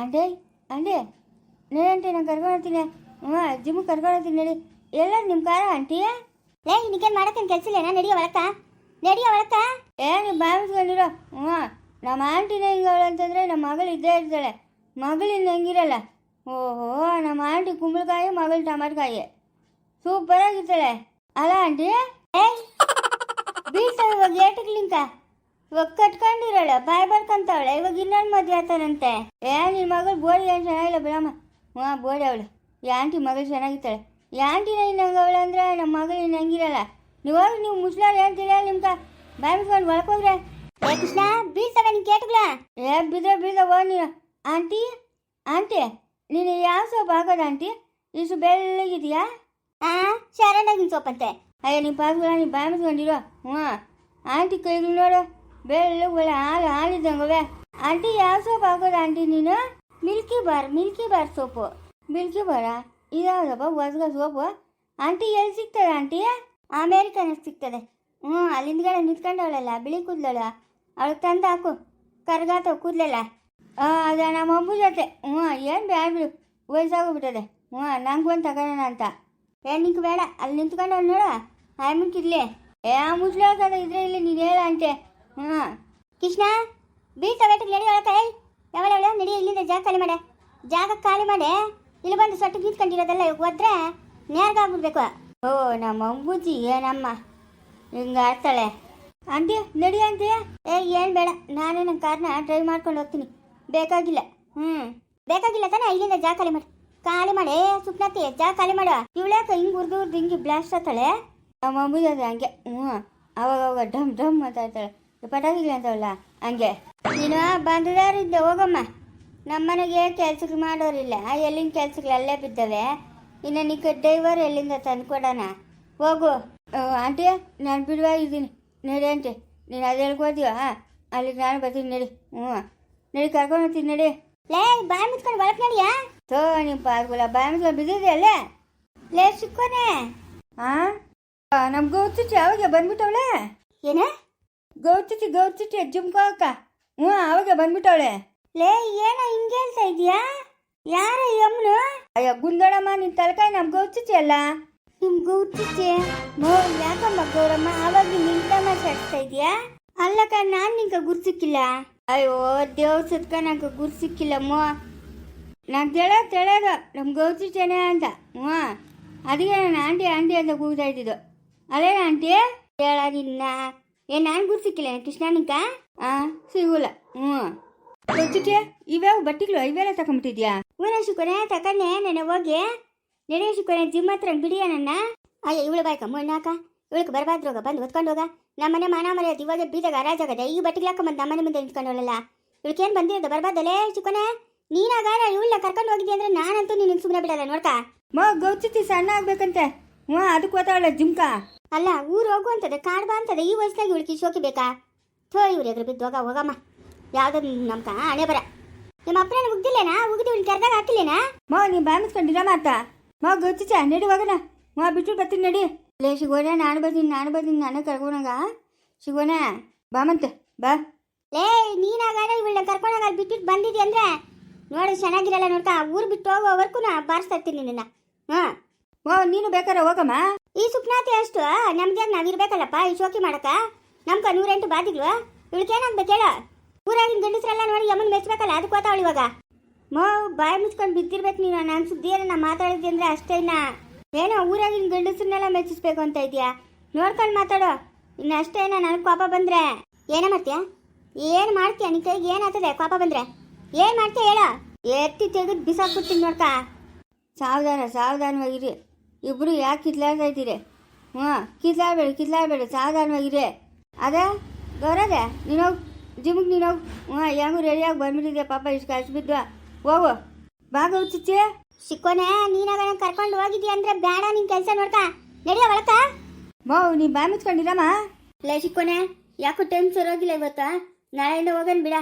ಅಂಡೆ ಅಂಡೆ ನೇ ಆಂಟಿ ನಾನು ಕರ್ಕೊಂಡು ಹೋಗ್ತೀನಿ ಹ್ಞೂ ಜಿಮ್ಗೆ ಕರ್ಕೊಂಡು ಹೋಗ್ತೀನಿ ನಡಿ. ಎಲ್ಲರೂ ನಿಮ್ಮ ಕಾರ ಆಂಟಿ? ಲೇ ನಿಗೇನ್ ಮಾಡಕ್ಕೇನು ಕೆಲಸ ಇಲ್ಲ ನಡಿಯ ಒಳಕ? ನಡಿಯ ಒಳಕ? ಏ ನೀವು ಬಾಯಿಸ್ಕೊಂಡಿರೋ ಹ್ಞೂ ನಮ್ಮ ಆಂಟಿನೇ ಹಿಂಗವಳು ಅಂತಂದರೆ ನಮ್ಮ ಮಗಳು ಇದ್ದೇ ಇರ್ತಾಳೆ. ಮಗಳಿಂದ ಹೆಂಗಿರಲ್ಲ. ಓಹೋ ನಮ್ಮ ಆಂಟಿ ಕುಂಬಳಕಾಯಿ ಮಗಳು ಟಮಾಟಕಾಯಿ. ಸೂಪರಾಗಿರ್ತಾಳೆ. ಅಲ್ಲ ಆಂಟಿ? ಏಯ್! ಬೀಳ್ತಾವೆ ಇವಾಗ ಏಟಕ್ಕೆ ಲಿಂಕ? ಇವಾಗ ಕಟ್ಕೊಂಡಿರಲ್ಲ ಬಾಯ್ ಬರ್ಕಂತಾವಳೆ ಇವಾಗ ಇನ್ನೊಂದು ಮದುವೆ ಆತನಂತೆ ಏ ನಿನ್ನ ಮಗಳು ಬೋಡಿ ಏನು ಚೆನ್ನಾಗಿಲ್ಲ ಬಿಡಮ್ಮ. ಹ್ಞೂ ಬೋಡಿ ಅವಳು. ಈ ಆಂಟಿ ಮಗಳು ಚೆನ್ನಾಗಿತ್ತಾಳೆ ಈ ಆಂಟಿನ ಇನ್ನಂಗೆ ಅವಳು ಅಂದ್ರೆ ನಮ್ಮ ಮಗಳು ಇನ್ನು ಹಂಗಿರಲ್ಲ. ನೀವು ನೀವು ಮುಸ್ಲಾರ್ ಹೇಳ್ತೀರ ನಿಮ್ಗೆ? ಬಾಯ್ ಮುಚ್ಕೊಂಡು ಒಳಕೋದ್ರೆ ಏ ಕೃಷ್ಣ ಬೀಳ್ತವೆ ನಿನ್ ಕೇಟ್ಗಳ? ಏ ಬಿದ್ರೆ ಹೋಗಿ ನೀನು. ಆಂಟಿ ಆಂಟಿ ನೀನು ಯಾವ ಸೊಪ್ಪು ಹಾಕೋದು ಆಂಟಿ? ಇಷ್ಟು ಬೆಳ್ಳಗಿದೆಯಾ? ಆ ಶರಣಾಗಿನ್ ಸೋಪಂತೆ. ಅಯ್ಯ ನಿಮ್ಮ ಪಾಸ್ಗಳ ನೀವು ಬಾಯ್ ಮುಚ್ಕೊಂಡಿರೋ? ಹ್ಞೂ ಆಂಟಿ ಕೈಗಳು ನೋಡು. ಬೆಳ್ಳು ಒಳ್ಳೆ ಹಾಲು ಹಾಲಿದ್ದಂಗವೆ ಆಂಟಿ ಯಾವ ಸೋಪ್ ಹಾಕೋದು ಆಂಟಿ ನೀನು? Milky Bar Milky Bar soap. Milky ಬಾರಾ? ಇದಾವದಪ್ಪ ಹೊಸ್ಗ ಸೋಪು. ಆಂಟಿ ಎಲ್ಲಿ ಸಿಗ್ತದೆ ಆಂಟಿ? ಅಮೇರಿಕನ ಸಿಗ್ತದೆ. ಹ್ಞೂ ಅಲ್ಲಿಂದಗಡೆ ನಿಂತ್ಕೊಂಡವಳಲ್ಲ, ಬಿಳಿ ಕೂದಲಳ. ಅವಳಿಗೆ ತಂದು ಹಾಕು. ಕರ್ಗಾತವ ಕೂದಲೆಲ್ಲ. ಅದ ನಮ್ಮ ಅಮ್ಮ ಜೊತೆ. ಹ್ಞೂ, ಏನು ಬೇಡ ಬಿಡು. ವಯಸ್ಸಾಗೋಗ್ಬಿಟ್ಟದೆ. ಹ್ಞೂ, ನಂಗೆ ಒಂದು ತಗೋಣ ಅಂತ. ಏ ನಿಂಗೆ ಬೇಡ. ಅಲ್ಲಿ ನಿಂತ್ಕೊಂಡು ನೋಡ. ಆಯ್ಮಕ್ಕಿರ್ಲಿ ಏ ಮುಸ್ಲಿ ಇದ್ರೆ ಇಲ್ಲಿ ನೀನು ಹೇಳ ಅಂತೆ ಹ್ಞೂ ಕೃಷ್ಣ ಬೀಳ್ತವೆ ನಡಿ ಒಳಕ ಏಯ್ ಯಾವಳ ನಡಿ ಇಲ್ಲಿಂದ ಜಾಗ ಖಾಲಿ ಮಾಡೆ. ಜಾಗ ಖಾಲಿ ಮಾಡೆ. ಇಲ್ಲಿ ಬಂದು ಸೊಟ್ಟು ನಿಂತ್ಕೊಂಡಿರೋದೆಲ್ಲ ಇವಾಗ ಹೋದ್ರೆ ನೇರ್ಗಾಗ್ಬಿಡ್ಬೇಕು ಓ, ನಮ್ಮ ಅಂಬೂಜಿ ಏನಮ್ಮ ಹಿಂಗೆ ಆಡ್ತಾಳೆ ಆಂಟಿ, ನಡಿ ಆಂಟಿ. ಏ, ಏನು ಬೇಡ. ನಾನು ನನ್ನ ಕಾರ್ನ ಡ್ರೈವ್ ಮಾಡ್ಕೊಂಡು ಹೋಗ್ತೀನಿ. ಬೇಕಾಗಿಲ್ಲ. ಹ್ಞೂ ಬೇಕಾಗಿಲ್ಲ ತಾನೇ? ಇಲ್ಲಿಂದ ಜಾಗ ಖಾಲಿ ಮಾಡಿ. ಖಾಲಿ ಮಾಡಿ. ಸುಪ್ನತಿ, ಜಾಗ ಖಾಲಿ ಮಾಡು. ಇವಳ್ಯಾಕ ಹಿಂಗೆ ಉರ್ದು ಉರ್ದು ಹಿಂಗೆ ಬ್ಲಾಸ್ಟ್ ಆಗ್ತಾಳೆ? ನಮ್ಮ ಅದು ಹಂಗೆ. ಹ್ಞೂ ಅವಾಗ ಅವಾಗ ಡಮ್ ಡಮ್ ಮಾತಾಡ್ತಾಳೆ. ಪಟಾಕಿಗಳು ಅಂತವಲ್ಲ ಹಂಗೆ. ನೀನು ಬಂದದಾರಿದ್ದೆ ಹೋಗಮ್ಮ. ನಮ್ಮನೆಗೆ ಕೆಲ್ಸಕ್ಕೆ ಮಾಡೋರಿಲ್ಲ. ಎಲ್ಲಿನ ಕೆಲ್ಸಗಳು ಅಲ್ಲೇ ಬಿದ್ದವೆ. ಇನ್ನು ನಿಕ್ಕ ಡ್ರೈವರ್ ಎಲ್ಲಿಂದ ತಂದ್ಕೊಡೋಣ? ಹೋಗು. ಆಂಟಿ ನಾನು ಬಿಡುವಾಗಿದ್ದೀನಿ ನಡಿ ಆಂಟಿ ನೀನು ಅದು ಹೇಳ್ಕೋತೀವ ಅಲ್ಲಿಗೆ ನಾನು ಬರ್ತೀನಿ ನಡಿ. ಹ್ಞೂ. ನಡಿ ಕರ್ಕೊಂಡು ಹೋಗ್ತೀನಿ ನಡಿ. ಲೇ ಬಾಯ್ ಮುಚ್ಕೊಂಡು ಒಳಕ್ ನಡಿಯಾ? ತೋ ನಿಮ್ಮ ಪಾರ್ಗುಲ ಬಾಯಿ ಮುಚ್ಕೊಂಡು ಬಿದ್ದಿದೆ ಅಲ್ಲೇ? ಲೇ ಸಿಕ್ಕೋನೆ. ಹಾಂ ನಮ್ಗೆ ಗೊತ್ತಿತ್ತು ಅವಾಗ ಬಂದ್ಬಿಟ್ಟವಳೆ. ಏನ? ಗೌಚಿಚ್ಚಿ ಗೌಚಿಚ್ಚಿ ಜುಮ್ಕೋ ಅಕ್ಕ ಹ್ಞೂ ಅವಾಗ ಬಂದ್ಬಿಟ್ಟವಳೆ. ಲೇ ಏನೋ ಹಿಂಗೆ ಹೇಳ್ತಾ ಇದೀಯಾ? ಯಾರ ಯಮ್ನು ಅಯ್ಯೋ ಗುಂದಡಮ್ಮ ನಿನ್ ತಲಕಾಯಿ ನಮ್ಮ ಗೌಚಿಚ್ಚಿ ಅಲ್ಲ? ನಿಮ್ ಗೌತಿಚ್ಚೆ ಮೋ ಯಾಕಮ್ಮ ಗೌರಮ್ಮ ಆವಾಗ ತಮ್ಮ ಮಾತಾಡ್ತಾ ಇದೀಯಾ? ಅಲ್ಲಕ್ಕ ನಾನು ನಿಂಗೆ ಗುರ್ಸಿಕ್ಕಿಲ್ಲ ಅಯ್ಯೋ ದೇವ್ರ ಸತ್ಕ ನಂಗೆ ಗುರು ಸಿಕ್ಕಿಲ್ಲಮ್ಮ ನಾನು ಹೇಳೋದು ಹೇಳೋದು ನಮ್ಮ ಗೌಚಿಚ್ಚೇನೆ ಅಂತ ಹ್ಞೂ ಅದಕ್ಕೆ ನಾನು ಆಂಟಿ ಆಂಟಿ ಅಂತ ಕೂಗ್ತಾ ಇದ್ದಿದ್ದು. ಅದೇ ಆಂಟಿ? ಹೇಳ ನಿನ್ನ. ಏ ನಾನು ಗುರು ಸಿಕ್ಕಿಲ್ಲ ಕೃಷ್ಣ ನಿಂಕ ಆ ಸಿಗುಲ್ಲ ಹ್ಮ್ ಗೌಚಿಚ್ಚೆ ಇವ್ಯಾವ ಬಟ್ಟೆಗಳು ಇವೆಲ್ಲ ತಗೊಂಬಿಟ್ಟಿದ್ಯಾ? ಊರ ಶುಕ್ರನೇ ತಕೊಂಡೆ ನೆನೆ ಹೋಗಿ. ನೆನೆ ಶಿಕೊನೆ ಜಿಮ್ ಹತ್ರ ಬಿಡಿಯ ನನ್ನ? ಅಯ್ಯ ಇವಳು ಬಾಯ್ಕ ಮೊಣ್ಣಾಕ ಇವಳಿಗೆ ಹೋಗ ಬಂದು ಹೊತ್ಕೊಂಡು ಹೋಗ. ನಮ್ಮನೆ ಮಾನ ಮರ್ಯಾದ ಇವಾಗ ಬೀದಾಗ ಹರಾಜಾಗದೆ ಈ ಬಟ್ಟಿಗೆ ಹಾಕೊಂಬಂದು ನಮ್ಮನೆ ಮುಂದೆ ನಿಂತ್ಕೊಂಡವಳಲ್ಲ ಇವಳಿಗೇನು ಬಂದಿರೋದು ಬರಬಾರ್ದಲ್ಲೇ ಶುಕ್ರನೇ. ನೀನಾಗಾರ ಇವಳನ್ನ ಕರ್ಕೊಂಡು ಹೋಗಿದ್ದೆ ಅಂದ್ರೆ ನಾನಂತೂ ನಿನ್ನ ಸುಮ್ಮನೆ ಬಿಡಲ್ಲ ನೋಡ್ತಾ ಮ ಗೌಚಿತಿ ಸಣ್ಣ ಆಗ್ಬೇಕಂತೆ. ಹ್ಞೂ ಅದಕ್ಕೆ ಓದ್ತಾವಳ ಜುಮ್ಕ. ಅಲ್ಲ ಊರು ಹೋಗು ಅಂತದೆ ಕಾಡ್ಬಾ ಅಂತದೆ ಈ ವಯಸ್ಸಾಗಿ ಹುಡುಕಿ ಶೋಕಿ ಬೇಕಾ? ಥೋ ಇವ್ರು ಎದುರು ಬಿದ್ದು ಹೋಗ ಹೋಗಮ್ಮ. ಯಾವ್ದು ನಮ್ಕ ಹಣೆ ಬರ. ನಿಮ್ಮ ಅಪ್ಪನ ಉಗ್ದಿಲ್ಲೇನಾ? ಉಗಿದು ಇವ್ನು ಕರ್ದಾಗ ಹಾಕಿಲ್ಲೇನಾ? ಮಾ ನೀ ಬಾಯ್ ಮುಚ್ಕೊಂಡಿರ ಮಾತ ಮಾ ಗೊತ್ತಿಚ್ಚ ನಡಿ ಹೋಗೋಣ. ಮಾ ಬಿಟ್ಟು ಬರ್ತೀನಿ ನಡಿ. ಲೇ ಶಿಗೋಣ ನಾನು ಬರ್ತೀನಿ ನಾನು ಬರ್ತೀನಿ ನಾನು ಕರ್ಕೊಂಡಾಗ ಶಿಗೋಣ ಬಾ ಮತ್ತೆ ಬಾ. ಲೇ ನೀನಾಗಾರ ಇವಳನ್ನ ಕರ್ಕೊಂಡಾಗ ಅಲ್ಲಿ ಬಿಟ್ಬಿಟ್ಟು ಬಂದಿದ್ದಿ ಅಂದ್ರೆ ನೋಡು ಚೆನ್ನಾಗಿರಲ್ಲ ನೋಡ್ತಾ ಊರು ಬಿಟ್ಟು ಹೋಗೋವರೆಗೂ ನಾ ಬಾರಿಸ್ತಾ ಇರ್ತೀನಿ ನಿನ್ನ. ಹಾ ಮಾ ನೀನು ಬೇಕಾರೆ ಹೋಗಮ್ಮ. ಈ ಸುಪ್ನಾತಿ ಅಷ್ಟು, ನಮ್ಗೆ ನಾವಿರ್ಬೇಕಲ್ಲಪ್ಪ ಈ ಶೋಕಿ ಮಾಡಕ. ನಮ್ಕ ನೂರೆಂಟು ಬಾದಿಗಳು. ಇವಳಿಗೇನಾಗ್ಬೇಕು ಹೇಳ. ಊರಾಗಿನ ಗಂಡಸ್ರೆಲ್ಲ ನೋಡಿ ಯಮನ್ ಮೆಚ್ಚಬೇಕಲ್ಲ ಅದಕ್ಕೆ ಓತಾವಳು ಇವಾಗ. ಮೋ, ಬಾಯಿ ಮುಚ್ಕೊಂಡು ಬಿದ್ದಿರ್ಬೇಕು ನೀನು, ನಾನು ಸುದ್ದಿ ಏನೋ ಮಾತಾಡಿದ್ದೆ ಅಂದ್ರೆ ಅಷ್ಟೇ ಇನ್ನ. ಏನೋ ಊರಾಗಿನ ಗಂಡಸ್ರನ್ನೆಲ್ಲ ಮೆಚ್ಚಿಸ್ಬೇಕು ಅಂತ ಇದೆಯಾ? ನೋಡ್ಕೊಂಡು ಮಾತಾಡೋ. ಇನ್ನು ಅಷ್ಟೇ ಏನೋ ನನಗೆ ಕೋಪ ಬಂದ್ರೆ. ಏನ ಮಾಡ್ತೀಯ? ಏನು ಮಾಡ್ತೀಯ? ನಿ ಕೈಗೆ ಏನಾಗ್ತದೆ ಕೋಪ ಬಂದ್ರೆ? ಏನು ಮಾಡ್ತೀಯ ಹೇಳ. ಎತ್ತಿ ತೆಗೆದು ಬಿಸಾಕ್ಬಿಡ್ತೀನಿ ನೋಡ್ಕ. ಸಾವಧಾನ ಸಾವಧಾನವಾಗಿರಿ ಇಬ್ರು ಯಾಕೆ ಕಿತ್ಲಾಡ್ತಾ ಇದ್ದೀರಿ? ಹ್ಞೂ ಕಿತ್ಲಾಡ್ಬೇಡಿ ಕಿತ್ಲಾಡ್ಬೇಡಿ ಸಾವಧಾನವಾಗಿರಿ. ಅದೇ ಗೌರದೆ ನೀನು ಜಿಮ್ಗೆ ನೀನು ಹೋಗು. ಹ್ಞೂ ಹೆಂಗೂ ರೆಡಿಯಾಗಿ ಬಂದ್ಬಿಟ್ಟಿದ್ದೆ ಪಾಪ ಇಷ್ಟು ಕಷ್ಟ ಬಿದ್ದು. ಹೋಗು. ಬಾಗ ಚಿಚ್ಚಿ. ಸಿಕ್ಕೋನೆ ನೀನಾಗ ಕರ್ಕೊಂಡು ಹೋಗಿದ್ಯಾ ಅಂದ್ರೆ ಬೇಡ ನಿನ್ ಕೆಲಸ ನೋಡ್ತಾ ನಡಿಯ ಒಳಕ ಮೌ ನೀ ಬಾಯ್ ಮುಚ್ಕೊಂಡಿರಮ್ಮ. ಲೇ ಸಿಕ್ಕೋನೆ ಯಾಕೋ ಟೈಮ್ ಸರೋಗಿಲ್ಲ ಇವತ್ತ? ನಾಳೆಯಿಂದ ಹೋಗನ್ ಬಿಡ.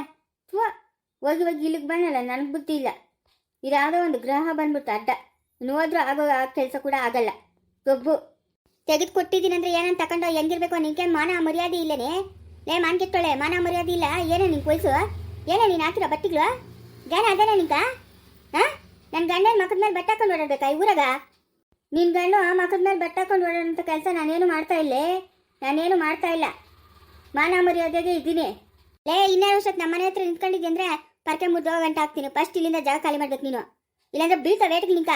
ಹೋಗಿ ಹೋಗಿ ಇಲ್ಲಿಗೆ ಬಂದಲ್ಲ ನನಗೆ ಬುದ್ಧಿ ಇಲ್ಲ. ಇದಾದ ಒಂದು ಗ್ರಹ ಬಂದ್ಬಿಡ್ತು ಅಡ್ಡ. ಇನ್ನು ಹೋದ್ರೂ ಆಗೋ ಆ ಕೆಲಸ ಕೂಡ ಆಗಲ್ಲ. ಗೊಬ್ಬು. ತೆಗೆದು ಕೊಟ್ಟಿದ್ದೀನಂದ್ರೆ ಏನಂತ ತಗೊಂಡು ಹೆಂಗಿರ್ಬೇಕು ನಿನ್ಗೆ ಮಾನ ಮರ್ಯಾದೆ ಇಲ್ಲನೇ? ಲೇ, ಮಾನ್ ಕೆಟ್ಟೋಳೆ, ಮಾನ ಮರ್ಯಾದೆ ಇಲ್ಲ. ಏನೇ ನಿನ್ ವಯಸ್ಸು ಏನೇ ನೀನು ಹಾಕಿರೋ ಬಟ್ಟಿಗಳು? ಗಾನ ಅದೇನ ನಿಂಗ? ಹಾಂ? ನನ್ನ ಗಂಡನ ಮಕ್ಕದ ಮೇಲೆ ಬಟ್ಟೆ ಹಾಕೊಂಡು ಓಡಾಡ್ಬೇಕಾ ಈ ಊರಾಗ? ನಿನ್ನ ಗಂಡು ಆ ಮಕ್ಕದ ಮೇಲೆ ಬಟ್ಟೆ ಹಾಕೊಂಡು ಓಡಾಡೋಂಥ ಕೆಲಸ ನಾನೇನು ಮಾಡ್ತಾ ಇಲ್ಲೇ? ನಾನೇನು ಮಾಡ್ತಾ ಇಲ್ಲ. ಮಾನ ಮರ್ಯಾದೆಗೆ ಇದ್ದೀನಿ. ಲೇ ಇನ್ನೇನು ವರ್ಷಕ್ಕೆ ನಮ್ಮ ಮನೆ ಹತ್ರ ನಿಂತ್ಕೊಂಡಿದ್ದೆ ಅಂದರೆ ಪರ್ಕೆ ಮುದ್ದೋ ಗಂಟೆ ಹಾಕ್ತೀನಿ. ಫಸ್ಟ್ ಇಲ್ಲಿಂದ ಜಾಗ ಖಾಲಿ ಮಾಡ್ಬೇಕು ನೀನು. ಇಲ್ಲಾಂದ್ರೆ ಬೀಳ್ತಾ ವೇಟ್ಗೆ ನಿಂಕ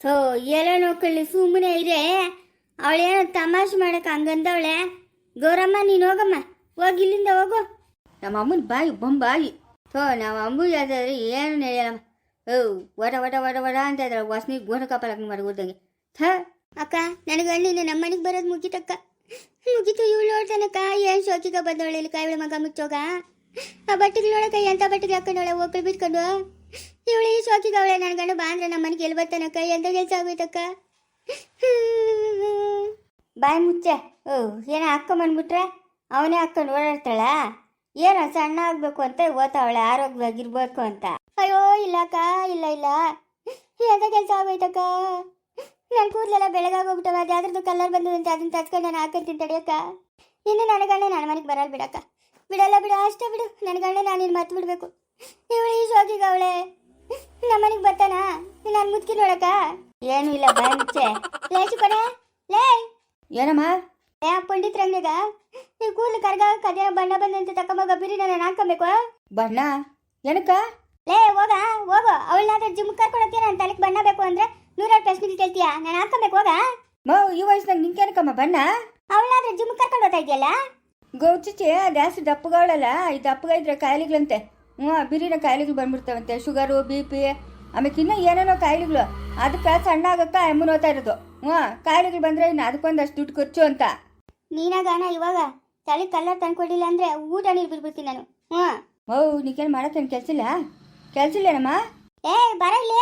ಥೋ ಎಲ್ಲ ನೋಡ್ಕೊಳ್ಳಿ ಸುಮ್ಮನೆ ಇರೇ ಅವಳೇನೋ ತಮಾಷೆ ಮಾಡಕ್ಕೆ ಹಂಗಂದವಳೆ. ಗೌರಮ್ಮ ನೀನು ಹೋಗಮ್ಮ. ಹೋಗಿ ಇಲ್ಲಿಂದ ಹೋಗು. ನಮ್ಮ ಅಮ್ಮನ ಬಾಯಿ ಬೊಂಬಾಯಿ ಥೋ ನಮ್ಮ ಅಮ್ಮ ಯಾವ್ದಾದ್ರೆ ಏನು ನಡೆಯಲ್ಲಮ್ಮ. ಓ ವಡ ವಡ ವಡ ವಡ ಅಂತ ಇದ್ರೆ ವಾಸನೆ ಗೋಣ ಕಪಾಲಕ್ಕೆ ಹೋದಂಗೆ. ಥ. ಅಕ್ಕ ನನಗೆ ಹಣ್ಣಿನ ನಮ್ಮ ಮನೆಗೆ ಬರೋದು ಮುಗೀತಕ್ಕ. ಮುಗೀತು ಇವಳು ನೋಡ್ತಾನಕ್ಕ ಏನು ಶೋಕಿಗ ಬಂದವಳೆ ಇಲ್ಲಿ ಕಾಯಿಗಳ ಮಗ ಮುಚ್ಚೋಗ? ಆ ಬಟ್ಟೆಗಳೊಳ ಕೈ ಎಂಥ ಬಟ್ಟೆಗೆ ಹಾಕೊಂಡವಳೆ ಒಬ್ಬರು ಬಿಟ್ಕೊಂಡು ಇವಳು ಈ ಸೋಕಿದವಳೆ ನನ್ನ ಗಂಡ ಬಾ ಅಂದ್ರೆ ನಮ್ಮ ಮನೆಗೆ ಎಲ್ಲಿ ಬರ್ತಾನಕ್ಕ ಎಂತ ಕೆಲಸ ಆಗೋಯ್ತಕ್ಕ ಬಾಯಿ ಮುಚ್ಚೆ. ಓ, ಏನೋ ಹಾಕೊಂಬಂದ್ಬಿಟ್ರೆ ಅವನೇ ಹಾಕೊಂಡು ಓಡಾಡ್ತಾಳ? ಏನೋ ಸಣ್ಣ ಆಗಬೇಕು ಅಂತ ಓದ್ತಾವಳೆ ಆರೋಗ್ಯವಾಗಿರ್ಬೇಕು ಅಂತ. ಅಯ್ಯೋ ಇಲ್ಲಕ್ಕ ಇಲ್ಲ ಇಲ್ಲ. ಎಂತ ಕೆಲಸ ಆಗೋಯ್ತಕ್ಕ ನನ್ನ ಕೂದಲೆಲ್ಲ ಬೆಳಗಾಗೋಗ್ಬಿಟ್ಟವ ಅದ್ಯಾವ್ದು ಕಲರ್ ಅಂತ ಅದನ್ನ ತಚ್ಕೊಂಡು ನಾನು ಹಾಕಂತೀನಿ ತಡಿಯಕ್ಕ ಇನ್ನು ಗಂಡ ನನ್ನ ಮನೆಗೆ ಬರಲ್ಲ ಬಿಡಕ್ಕ. ಬಿಡಲ್ಲ ಬಿಡು ಅಷ್ಟೇ ಬಿಡು. ನನ್ನ ಗಂಡ ನಾನು ನಿನ್ನ ಮರ್ತು ಬಿಡಬೇಕು. ಇವಳು ಈ ಶೋಕಿಗ ಅವಳೆ. ನಮ್ಮ ಬರ್ತಾನಾ? ನಾನು ಮುದ್ಕಿ ನೋಡಕ್ಕ? ಏನು ಇಲ್ಲ ಬಂಚೆ ಲೇಚು ಲೇ. ಏನಮ್ಮ? ಏ ಪಂಡಿತ್ ರಂಗಗ ನೀವು ಕೂದಲು ಕರ್ಗ ಕದೆ ಬಣ್ಣ ಬಂದಂತೆ ತಕೊಂಬೋಗ ಬಿರಿ ನಾನು ಹಾಕೊಬೇಕು ಬಣ್ಣ? ಏನಕ್ಕ? ಲೇ ಹೋಗ ಹೋಗು. ಅವಳನ್ನಾದ್ರೆ ಜಿಮ್ ಕರ್ಕೊಳಕ್ಕೆ ನಾನು ತಲೆಗೆ ಬಣ್ಣ ಬೇಕು ಅಂದ್ರೆ ನೂರಾರು ಪ್ರಶ್ನೆ ಕೇಳ್ತೀಯಾ? ನಾನು ಹಾಕೊಬೇಕು ಹೋಗ. ಮೋ ಈ ವಯಸ್ಸಿನಾಗ ನಿಂಕೇನಕ್ಕಮ್ಮ ಬಣ್ಣ? ಅವಳಾದ್ರೆ ಜಿಮ್ ಕರ್ಕೊಂಡು ಹೋಗ್ತಾ ಇದೆಯಲ್ಲ? ಗೌಚುಚಿ ಜಾಸ್ತಿ ದಪ್ಪಗಳಲ್ಲ ಈ ದಪ್ಪಗ ಇದ್ರೆ ಕಾಯಿಲೆಗಳಂತೆ. ಹ್ಞೂ ಬಿರಿನ ಕಾಯಿಲೆಗಳು ಬಂದ್ಬಿಡ್ತಾವಂತೆ ಶುಗರು ಬಿ ಪಿ ಆಮೇಲೆ ಇನ್ನೂ ಏನೇನೋ ಕಾಯಿಲೆಗಳು. ಅದಕ್ಕೆ ಸಣ್ಣ ಆಗಕ್ಕ ಎಮ್ಮನ್ ಓದ್ತಾ ಇರೋದು. ಹ್ಞೂ ಕಾಯಿಲೆಗಳು ಬಂದ್ರೆ ಇನ್ನು ಅದಕ್ಕೊಂದಷ್ಟು ದುಡ್ಡು ಖರ್ಚು ಅಂತ. ನೀನಾಗಾನ ಇವಾಗ ತಲೆ ಕಲ್ಲರ್ ತಂದ್ಕೊಡಿಲ್ಲ ಅಂದ್ರೆ ಊಟ ನೀರು ಬಿಟ್ಬಿಡ್ತೀನಿ ನಾನು. ಹ್ಞೂ ಓ ನೀಕೇನು ಮಾಡೋಕ್ಕೇನು ಕೆಲಸ ಇಲ್ಲ? ಕೆಲಸ ಇಲ್ಲೇನಮ್ಮ? ಏ ಬರ ಇಲ್ಲಿ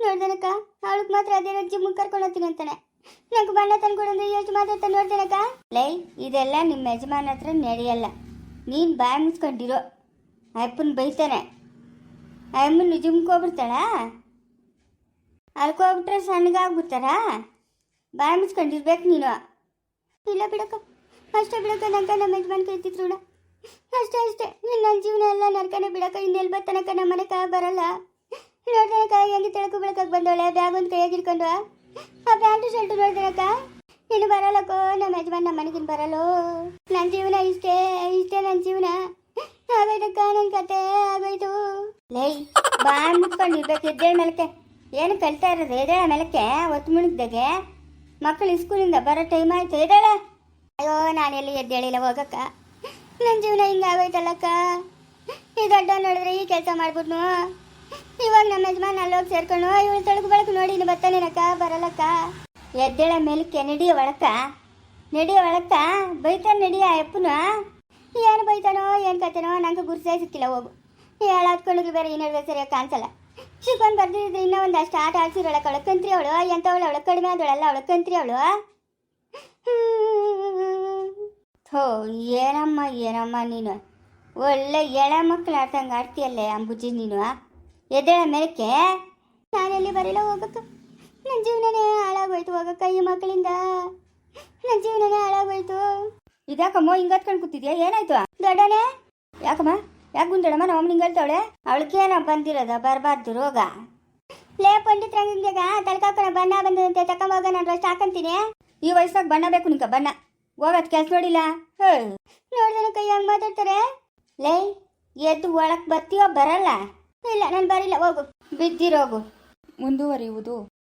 ನೋಡ್ದನಕ್ಕ ಅವಳಿಗೆ ಮಾತ್ರ ಅದೇನೋ ಜಿಮ್ಗೆ ಕರ್ಕೊಂಡು ಹೋಗ್ತೀನಿ ಅಂತಾನೆ. ನಂಗೆ ಬಣ್ಣ ತಂದ್ಕೊಡಂದ್ರೆ ಎಷ್ಟು ಮಾತಾಡ್ತಾ ನೋಡ್ತೀನಕ್ಕ? ಲೈ, ಇದೆಲ್ಲ ನಿಮ್ಮ ಯಜಮಾನ ಹತ್ರ ನಡೆಯಲ್ಲ. ನೀನು ಬಾಯಿ ಮುಚ್ಕೊಂಡಿರೋ ಅಪ್ಪನ ಬೈತಾನೆ. ಅಮ್ಮನ ಜಿಮ್ಗೆ ಹೋಗ್ಬಿಡ್ತಾಳ? ಅಲ್ಕೋಗ್ಬಿಟ್ರೆ ಸಣ್ಣಗಾಗ್ಬಿಡ್ತಾರಾ? ಬಾಯಿ ಮುಚ್ಕೊಂಡಿರ್ಬೇಕು ನೀನು. ಇಲ್ಲ ಬಿಡಕ್ಕ, ಅಷ್ಟೇ ಬಿಡಕ್ಕ ನಂಗೆ ನಮ್ಮ ಯಜಮಾನ್ ಕೇಳ್ತಿದ್ರು ಅಷ್ಟೇ ಅಷ್ಟೇ. ನೀನು ನನ್ನ ಜೀವನ ಎಲ್ಲ ನರ್ಕನೆ ಬಿಡಕ್ಕ ಇನ್ನೆಲ್ಲಿ ಬರ್ತಾನಕ್ಕ ನಮ್ಮ ಮನೆಕ ಬರಲ್ಲ. ನೋಡ್ದನಕ್ಕ ಹೆಂಗೆ ತೆಳಕು ಬೆಳಕಕ್ಕೆ ಬಂದವಳೆ? ಬ್ಯಾಗ್ ಒಂದು ಕೈಯಾಗಿ ಹಿಡ್ಕೊಂಡು ಆ ಪ್ಯಾಂಟು ಶರ್ಟು ನೋಡಿದ್ರಕ್ಕ? ಇನ್ನು ಬರಲ್ಲಕ್ಕೋ ನಮ್ಮ ಯಜಮಾನ್ ನಮ್ಮ ಮನೆಗಿನ್ ಬರಲ್ಲೋ? ನನ್ನ ಜೀವನ ಇಷ್ಟೇ ಇಷ್ಟೇ ನನ್ನ ಜೀವನ. ಆಗೋಯ್ತಕ್ಕ ನನ್ನ ಕತೆ ಆಗೋಯ್ತು. ಲೈ, ಬಾ ಮುಚ್ಕೊಂಡಿರ್ಬೇಕು ಎದ್ದೇಳ ಮೇಲಕ್ಕೆ. ಏನು ಕಲಿತಾ ಇರೋದು ಎದ್ದೇಳ ಮೇಲಕ್ಕೆ? ಒತ್ತು ಮುಳುಗ್ದಾಗೆ ಮಕ್ಕಳು ಸ್ಕೂಲಿಂದ ಬರೋ ಟೈಮ್ ಆಯ್ತು ಎದ್ದೇಳ ಅಯ್ಯೋ, ನಾನು ನಾನೆಲ್ಲಿ ಎದ್ದೇಳಿಲ್ಲ ಹೋಗಕ್ಕ. ನನ್ನ ಜೀವನ ಹಿಂಗಾಗೋಯ್ತಲ್ಲಕ್ಕ. ಈ ದೊಡ್ಡ ನೋಡಿದ್ರೆ ಈ ಕೆಲಸ ಮಾಡ್ಬಿಟ್ನು ಇವಾಗ ನಮ್ಮ ಯಜಮಾನ್ ಅಲ್ಲೋಗಿ ಸೇರ್ಕೊಂಡು ಇವಳು ತೊಳಗು ಬೆಳಕು ನೋಡಿ, ಇನ್ನು ಬರ್ತಾನೇನಕ್ಕ ಬರಲ್ಲಕ್ಕ ಎದ್ದೇಳ ಮೇಲಕ್ಕೆ ನಡಿಯ ಒಳಕ್ಕ ನಡಿಯ ಒಳಕ್ಕ ಬೈತಾನೆ ನಡಿಯ ಅಪ್ಪನ. ಏನು ಬೈತಾನೋ, ಏನು ಕತೆನೋ, ನಂಗೆ ಗುರ್ಸೇ ಸಿಕ್ಕಿಲ್ಲ, ಹೋಗು. ಹೇಳ ಬೇರೆ ಬೇರೆ ಏನಾದ್ರು ಸರಿಯಾಗಿ ಕಾಣಿಸಲ್ಲ. ಚಿಕನ್ ಬರ್ದಿದ್ರೆ ಇನ್ನೂ ಒಂದು ಅಷ್ಟು ಆಟ ಆಡ್ಸಿರೋಳ ಅವಳಕ್ಕಂತ್ರಿ ಅವಳು ಎಂಥವಳು? ಅವಳು ಕಡಿಮೆ ಆದವಳಲ್ಲ ಅವಳಕ್ಕಂತ್ರಿ ಅವಳು ಹೋ ಏನಮ್ಮ ಏನಮ್ಮ ನೀನು? ಒಳ್ಳೆ ಎಳೆ ಮಕ್ಕಳು ಆಡ್ತಂಗೆ ಆಡ್ತೀಯಲ್ಲೇ ಅಂಬುಜಿ ನೀನು ಎದ್ದೇಳ ಮೇಲಕ್ಕೆ ನಾನೆಲ್ಲಿ ಬರಲ್ಲ ಹೋಗಕ್ಕ? ನನ್ನ ಜೀವನನೇ ಹಾಳಾಗೋಯ್ತು ಹೋಗಕ್ಕ ಈ ಮಕ್ಕಳಿಂದ. ನನ್ನ ಜೀವನನೇ ಹಾಳಾಗೋಯ್ತು. ಇದ್ಯಾಕಮ್ಮ ಹಿಂಗೆ ಹತ್ಕೊಂಡು ಕೂತಿದ್ಯಾ? ಏನಾಯ್ತು? ದೊಡ್ಡನೇ? ಯಾಕಮ್ಮ? ಯಾಕೆ ಗುಂದಡಮ್ಮ ನಮ್ಮ ಹಿಂಗಳ್ತಾವಳೆ ಅವಳಿಗೇನ ಬಂದಿರೋದ, ಬರಬಾರ್ದು ರೋಗ. ಲೇ ಪಂಡಿತ್ ರಂಗಿಂಗ ತಲೆಕಾಕೋಣ ಬಣ್ಣ ಬಂದದಂತೆ ತಕೊಂಡೋಗ ನಾನು ಅಷ್ಟು ಹಾಕಂತೀನಿ. ಈ ವಯಸ್ಸಾಗ ಬಣ್ಣ ಬೇಕು ನಿಂಕ, ಬಣ್ಣ. ಹೋಗತ್ ಕೆಲಸ ನೋಡಿಲ್ಲ? ನೋಡಿದ್ರೆ ಕೈ ಹಂಗೆ ಮಾತಾಡ್ತಾರೆ. ಲೇ, ಎದ್ದು ಒಳಕ್ ಬರ್ತೀಯೋ, ಬರಲ್ಲ? ಇಲ್ಲ ನಾನು ಬರಿಲ್ಲ ಹೋಗು. ಬಿದ್ದಿರೋಗು. ಮುಂದುವರಿಯುವುದು.